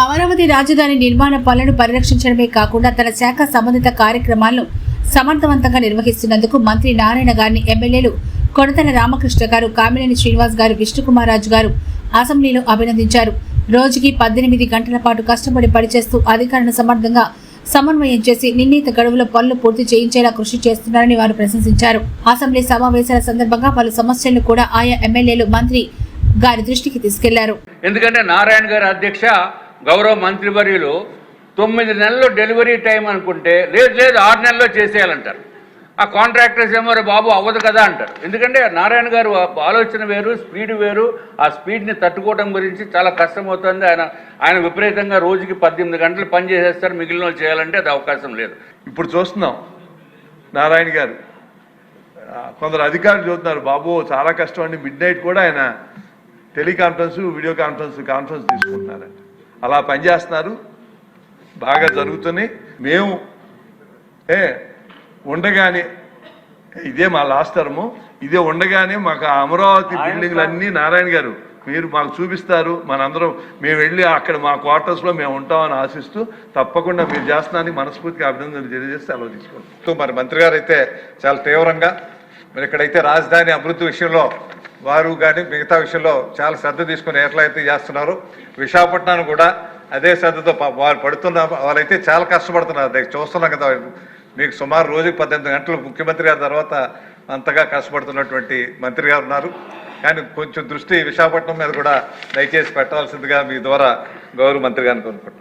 అమరావతి రాజధాని నిర్మాణ పనులను పరిరక్షించడమే కాకుండా తన శాఖ సంబంధిత కార్యక్రమాలను సమర్థవంతంగా నిర్వహిస్తున్నందుకు మంత్రి నారాయణ గారిని ఎమ్మెల్యేలు కొడతల రామకృష్ణ గారు కామినేని శ్రీనివాస్ గారు విష్ణుకుమార్ రాజు గారు అసెంబ్లీలో అభినందించారు. రోజుకి పద్దెనిమిది గంటల పాటు కష్టపడి పనిచేస్తూ అధికారులను సమర్థంగా సమన్వయం చేసి నిర్ణీత గడువులో పనులు పూర్తి చేయించేలా కృషి చేస్తున్నారని వారు ప్రశంసించారు. అసెంబ్లీ సమావేశాల సందర్భంగా పలు సమస్యలను కూడా ఆయా ఎమ్మెల్యేలు మంత్రి గారి దృష్టికి తీసుకెళ్ళారు. ఎందుకంటే నారాయణ గారి అధ్యక్ష గౌరవ మంత్రివర్యులు తొమ్మిది నెలలు డెలివరీ టైం అనుకుంటే లేదు లేదు ఆరు నెలల్లో చేసేయాలంటారు. ఆ కాంట్రాక్టర్స్ ఏమో బాబు అవ్వదు కదా అంటారు. ఎందుకంటే నారాయణ గారు ఆలోచన వేరు స్పీడ్ వేరు ఆ స్పీడ్ని తట్టుకోవడం గురించి చాలా కష్టమవుతుంది. ఆయన ఆయన విపరీతంగా రోజుకి పద్దెనిమిది గంటలు పని చేసేస్తారు మిగిలిన వాళ్ళు చేయాలంటే అది అవకాశం లేదు. ఇప్పుడు చూస్తున్నాం నారాయణ గారు. కొందరు అధికారులు చూస్తున్నారు బాబు చాలా కష్టం అండి మిడ్ నైట్ కూడా ఆయన టెలికాన్ఫరెన్స్ వీడియో కాన్ఫరెన్స్ కాన్ఫరెన్స్ తీసుకుంటున్నారండి అలా పనిచేస్తున్నారు బాగా జరుగుతున్నాయి. మేము ఏ ఉండగానే ఇదే మా లాస్ట్ టర్ము. ఇదే ఉండగానే మాకు ఆ అమరావతి బిల్డింగ్లు అన్నీ నారాయణ గారు మీరు మాకు చూపిస్తారు. మనందరం మేము వెళ్ళి అక్కడ మా క్వార్టర్స్లో మేము ఉంటామని ఆశిస్తూ తప్పకుండా మీరు చేస్తున్నారని మనస్ఫూర్తిగా అభినందనలు తెలియజేస్తే అలా తీసుకుంటాం తో మరి మంత్రి గారు అయితే చాలా తీవ్రంగా మరి ఇక్కడైతే రాజధాని అభివృద్ధి విషయంలో వారు కానీ మిగతా విషయంలో చాలా శ్రద్ధ తీసుకుని ఎట్లయితే చేస్తున్నారు. విశాఖపట్నాన్ని కూడా అదే శ్రద్ధతో వారు పడుతున్న వాళ్ళైతే చాలా కష్టపడుతున్నారు. అది చూస్తున్నాం కదా మీకు సుమారు రోజుకి పద్దెనిమిది గంటలు ముఖ్యమంత్రి గారి తర్వాత అంతగా కష్టపడుతున్నటువంటి మంత్రి గారు ఉన్నారు. కానీ కొంచెం దృష్టి విశాఖపట్నం మీద కూడా దయచేసి పెట్టాల్సిందిగా మీ ద్వారా గౌరవ మంత్రి గారిని కోరుకుంటున్నాను.